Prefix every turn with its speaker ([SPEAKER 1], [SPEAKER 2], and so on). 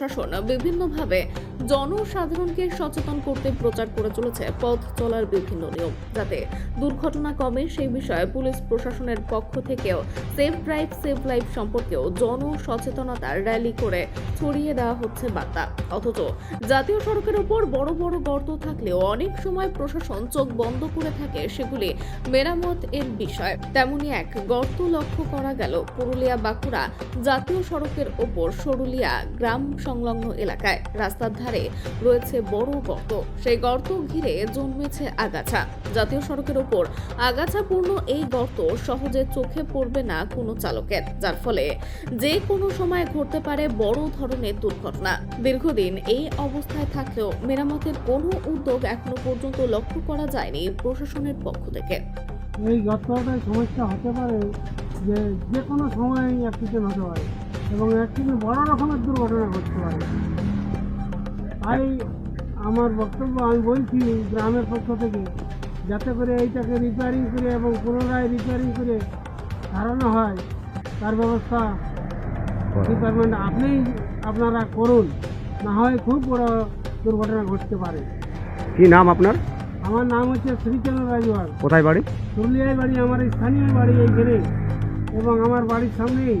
[SPEAKER 1] প্রশাসন বিভিন্নভাবে জনসাধারণকে সচেতন করতে প্রচার করে চলেছে, পথ চলার বিভিন্ন নিয়ম। যাতে দুর্ঘটনা কমে, সেই বিষয়ে পুলিশ প্রশাসনের পক্ষ থেকেও সেফ ড্রাইভ, সেফ লাইফ সম্পর্কেও জনসচেতনতার র্যালি করে ছড়িয়ে দেওয়া হচ্ছে বার্তা। অথচ জাতীয় সড়কের উপর বড় বড় গর্ত থাকলেও অনেক সময় প্রশাসন চোখ বন্ধ করে থাকে সেগুলি মেরামত এর বিষয়। তেমনি এক গর্ত লক্ষ্য করা গেল পুরুলিয়া বাঁকুড়া জাতীয় সড়কের ওপর সরুলিয়া গ্রাম সংলগ্ন এলাকায়। রাস্তার ধারে রয়েছে বড় গর্ত। সেই গর্ত ঘিরে জন্মেছে আগাছা। জাতীয় সড়কের ওপর আগাছাপূর্ণ এই গর্ত সহজে চোখে পড়বে না কোনো চালকের, যার ফলে যে কোনো সময় ঘটতে পারে বড় ধরনের দুর্ঘটনা। দীর্ঘদিন এই অবস্থায় থাকলেও মেরামতের কোনো উদ্যোগ এখনও পর্যন্ত লক্ষ্য করা যায়নি প্রশাসনের পক্ষ থেকে।
[SPEAKER 2] এই গর্তটায় সমস্যা হতে পারে যে যে কোনো সময় অ্যাক্সিডেন্ট হতে পারে। এবং অ্যাক্সিডেন্ট বড় রকমের দুর্ঘটনা ঘটতে পারে। তাই আমার বক্তব্য আমি বলছি গ্রামের পক্ষ থেকে যাতে করে এইটাকে রিপেয়ারিং করে এবং পুনরায় রিপেয়ারিং করে সারানো হয় তার ব্যবস্থা ডিপার্টমেন্ট আপনিই আপনারা করুন না হয় খুব বড় দুর্ঘটনা ঘটতে পারে।
[SPEAKER 3] কি নাম আপনার?
[SPEAKER 2] আমার নাম হচ্ছে শ্রীচন্দ্র রাজওয়াল।
[SPEAKER 3] কোথায় বাড়ি?
[SPEAKER 2] পুরুলিয়ায় বাড়ি আমার স্থানীয় বাড়ি এইখানে। এবং আমার বাড়ির সামনেই